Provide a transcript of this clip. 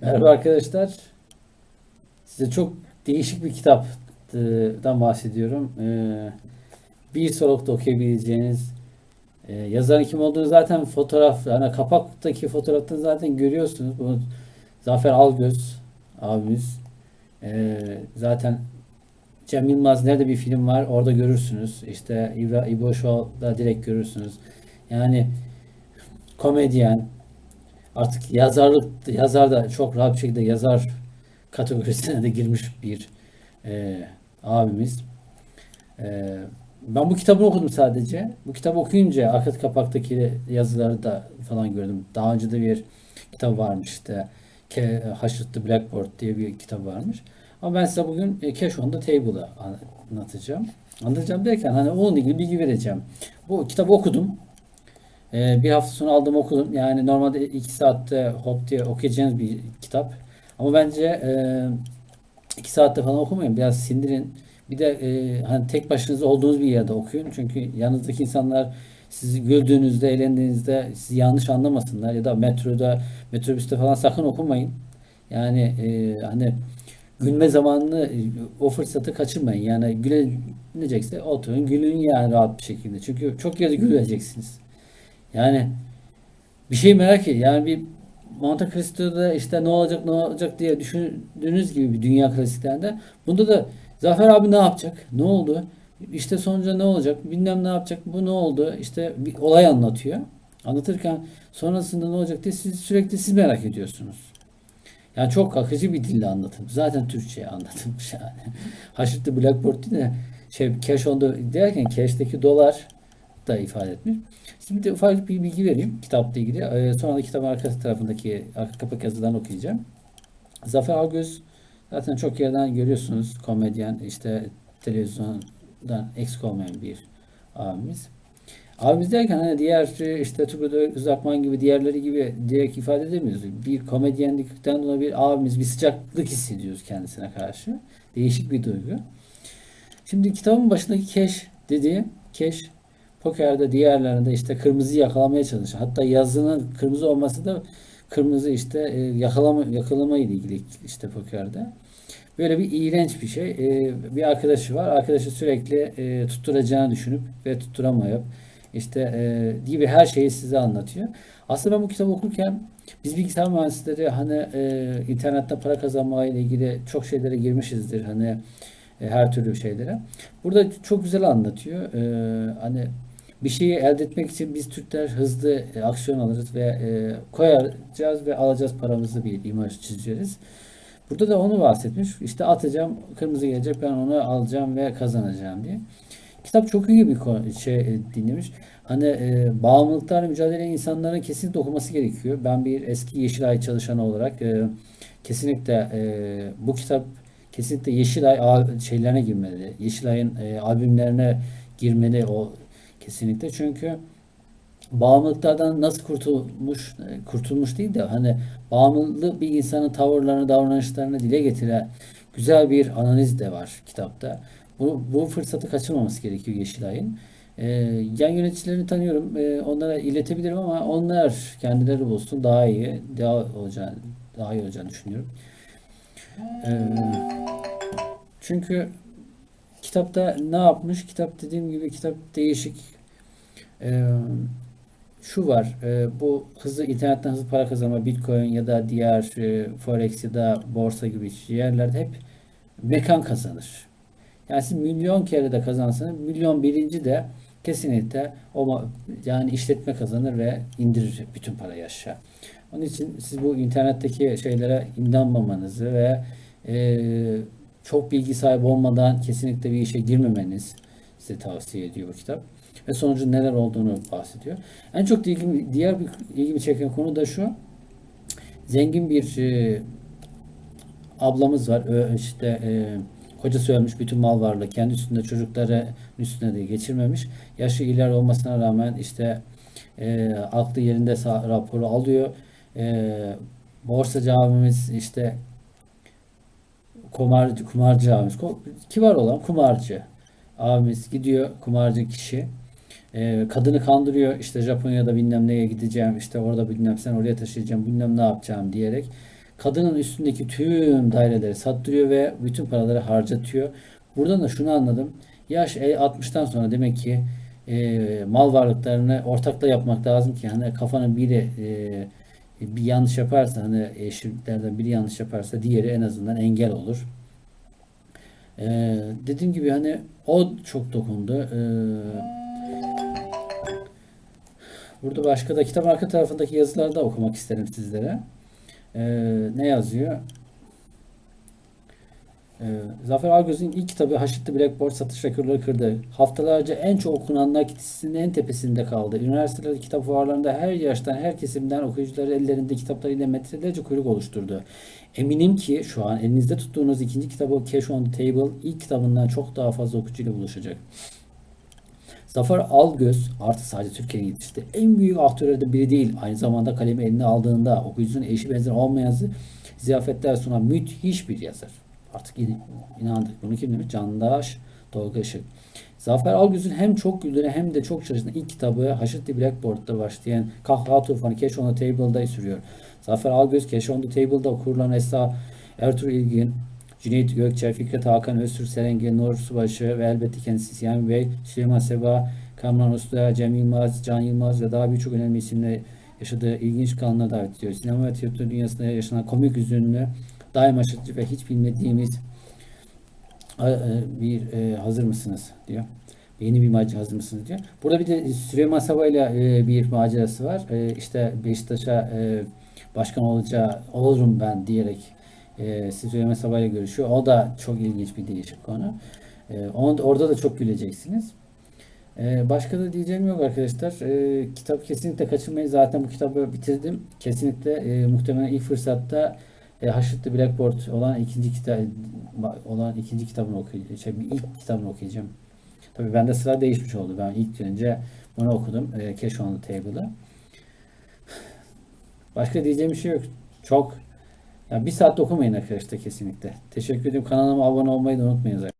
Merhaba arkadaşlar. Size çok değişik bir kitaptan bahsediyorum. Ee, Bir solukta okuyabileceğiniz e, yazarın kim olduğunu zaten fotoğraf, hani kapaktaki fotoğrafta zaten görüyorsunuz. Bu Zafer Algöz abimiz. Ee, zaten Cem Yılmaz nerede bir film var orada görürsünüz. İşte İbo Show'da direkt görürsünüz. Yani komedyen, Artık yazarlık yazar da çok rahat bir şekilde yazar kategorisine de girmiş bir e, abimiz. E, ben bu kitabı okudum sadece. Bu kitabı okuyunca arka kapaktaki yazıları da falan gördüm. Daha önce de bir kitap varmış işte. Ke, Haşırt the Blackboard diye bir kitap varmış. Ama ben size bugün e, Cash on the Table'ı anlatacağım. Anlatacağım derken hani onunla ilgili bilgi vereceğim. Bu kitabı okudum. Ee, bir hafta sonra aldım okudum. Yani normalde iki saatte hop diye okuyacağınız bir kitap. Ama bence e, iki saatte falan okumayın. Biraz sindirin. Bir de e, hani tek başınıza olduğunuz bir yerde okuyun. Çünkü yanınızdaki insanlar sizi güldüğünüzde, eğlendiğinizde sizi yanlış anlamasınlar. Ya da metroda, metrobüste falan sakın okumayın. Yani e, hani gülme zamanını e, o fırsatı kaçırmayın. Yani gülecekse oturun gülün yani rahat bir şekilde. Çünkü çok yerde güleceksiniz. Yani bir şey merak ediyorum. Yani bir Monte Cristo'da işte ne olacak ne olacak diye düşündüğünüz gibi bir dünya klasiklerinde. Bunda da Zafer abi ne yapacak? Ne oldu? İşte sonuca ne olacak? Bilmem ne yapacak? Bu ne oldu? İşte bir olay anlatıyor. Anlatırken sonrasında ne olacak diye siz sürekli siz merak ediyorsunuz. Yani çok akıcı bir dille anlatılmış. Zaten Türkçe'ye anlatılmış yani. Haşırtlı Blackboard değil de şey cash on the derken cash'teki dolar da ifade etmiş. Şimdi de ufak bir bilgi vereyim kitapla ilgili. Ee, sonra da kitabın arka tarafındaki arka kapak yazıdan okuyacağım. Zafer Algöz zaten çok yerden görüyorsunuz. Komedyen işte televizyondan eksik olmayan bir abimiz. Abimiz derken hani diğer işte Turgut Özakman gibi diğerleri gibi direkt ifade edemiyoruz. Bir komedyenlikten dolayı bir abimiz bir sıcaklık hissediyoruz kendisine karşı. Değişik bir duygu. Şimdi kitabın başındaki keş dediği keş Pokerde diğerlerinde işte kırmızı yakalamaya çalışıyor. Hatta yazının kırmızı olması da kırmızı işte e, yakalama yakalama ile ilgili işte pokerde. Böyle bir iğrenç bir şey. E, bir arkadaşı var. Arkadaşı sürekli e, tutturacağını düşünüp ve tutturamayıp işte gibi her şeyi size anlatıyor. Aslında ben bu kitabı okurken biz bilgisayar mühendisleri hani internette para kazanma ile ilgili çok şeylere girmişizdir. Hani her türlü şeylere. Burada çok güzel anlatıyor. E, hani bir şeyi elde etmek için biz Türkler hızlı e, aksiyon alırız ve e, koyacağız ve alacağız paramızı bir imaj çizeceğiz. Burada da onu bahsetmiş. İşte atacağım, kırmızı gelecek, ben onu alacağım ve kazanacağım diye. Kitap çok iyi bir şey e, dinlemiş. Hani e, bağımlılıklarla mücadele insanların kesinlikle okuması gerekiyor. Ben bir eski Yeşilay çalışanı olarak e, kesinlikle e, bu kitap kesinlikle Yeşilay şeylerine girmeli. Yeşilay'ın e, albümlerine girmeli o kesinlikle. Çünkü bağımlılıklardan nasıl kurtulmuş kurtulmuş değil de hani bağımlı bir insanın tavırlarını, davranışlarını dile getiren güzel bir analiz de var kitapta. Bu, bu fırsatı kaçırmaması gerekiyor Yeşilay'ın. Ee, yan yöneticilerini tanıyorum. Ee, onlara iletebilirim ama onlar kendileri bulsun daha iyi, daha olacağını, daha iyi olacağını düşünüyorum. Ee, çünkü kitapta ne yapmış? Kitap dediğim gibi kitap değişik e, şu var. E, bu hızlı internetten hızlı para kazanma, Bitcoin ya da diğer e, Forex ya da borsa gibi yerlerde hep mekan kazanır. Yani siz milyon kere de kazansanız milyon birinci de kesinlikle o yani işletme kazanır ve indirir bütün parayı aşağı. Onun için siz bu internetteki şeylere inanmamanızı ve e, çok bilgi sahibi olmadan kesinlikle bir işe girmemeniz size tavsiye ediyor bu kitap ve sonucu neler olduğunu bahsediyor. En çok ilgimi, diğer bir ilgimi çeken konu da şu. Zengin bir e, ablamız var. Ö, işte e, kocası ölmüş bütün mal varlığı kendi üstünde çocukları üstüne de geçirmemiş. Yaşı ileri olmasına rağmen işte e, aklı yerinde raporu alıyor. E, borsacı abimiz işte kumar, kumarcı abimiz kibar olan kumarcı abimiz gidiyor kumarcı kişi e, kadını kandırıyor işte Japonya'da bilmem neye gideceğim işte orada bilmem sen oraya taşıyacağım bilmem ne yapacağım diyerek kadının üstündeki tüm daireleri sattırıyor ve bütün paraları harcatıyor. Buradan da şunu anladım. Yaş e, 60'tan sonra demek ki e, mal varlıklarını ortakla yapmak lazım ki hani kafanın biri e, bir yanlış yaparsa hani eşitlerden biri yanlış yaparsa diğeri en azından engel olur. E, dediğim gibi hani o çok dokundu. E, burada başka da kitap arka tarafındaki yazıları da okumak isterim sizlere. E, ne yazıyor? Ee, Zafer Algöz'ün ilk kitabı Haşitli Blackboard satış rekorları kırdı. Haftalarca en çok okunanlar listesinin en tepesinde kaldı. Üniversitelerde kitap fuarlarında her yaştan, her kesimden okuyucuları ellerinde kitaplarıyla metrelerce kuyruk oluşturdu. Eminim ki şu an elinizde tuttuğunuz ikinci kitabı Cash on the Table ilk kitabından çok daha fazla okuyucuyla buluşacak. Zafer Algöz artık sadece Türkiye'nin yetişti. En büyük aktörlerden biri değil. Aynı zamanda kalemi eline aldığında okuyucusunun eşi benzeri olmayan zi- ziyafetler sunan müthiş bir yazar. Artık in- inandık. Bunu kim demiş? Candaş Tolga Işık. Zafer Algöz'ün hem çok güldüğüne hem de çok çalışan ilk kitabı Haşitli Blackboard'da başlayan Kahkaha Tufanı Cash on the Table'da sürüyor. Zafer Algöz Cash on the Table'da kurulan Esra Ertuğrul İlgin, Cüneyt Gökçer, Fikret Hakan Öztürk, Serengil Nur Subaşı ve elbette kendisi Siyami Bey, Süleyman Seba, Kamran Usta, Cem Yılmaz, Can Yılmaz ve daha birçok önemli isimle yaşadığı ilginç kanalına davet ediyor. Sinema ve tiyatro dünyasında yaşanan komik üzünlü, daima şaşırtıcı ve hiç bilmediğimiz e, bir e, hazır mısınız diyor. Yeni bir macera hazır mısınız diyor. Burada bir de Süleyman Seba ile e, bir macerası var. E, işte Beşiktaş'a başkan olacağı olurum ben diyerek Süleyman Seba ile görüşüyor. O da çok ilginç bir değişik konu. Onu, orada da çok güleceksiniz. Başka da diyeceğim yok arkadaşlar. Kitap kesinlikle kaçırmayın. Zaten bu kitabı bitirdim. Kesinlikle muhtemelen ilk fırsatta e, Haşitli Blackboard olan ikinci kitap olan ikinci kitabını okuyacağım. Şey, ilk kitabını okuyacağım. Tabii bende sıra değişmiş oldu. Ben ilk önce bunu okudum. E, Cash on the Table'ı. Başka diyeceğim bir şey yok. Çok yani bir saat okumayın arkadaşlar kesinlikle. Teşekkür ederim. Kanalıma abone olmayı da unutmayın.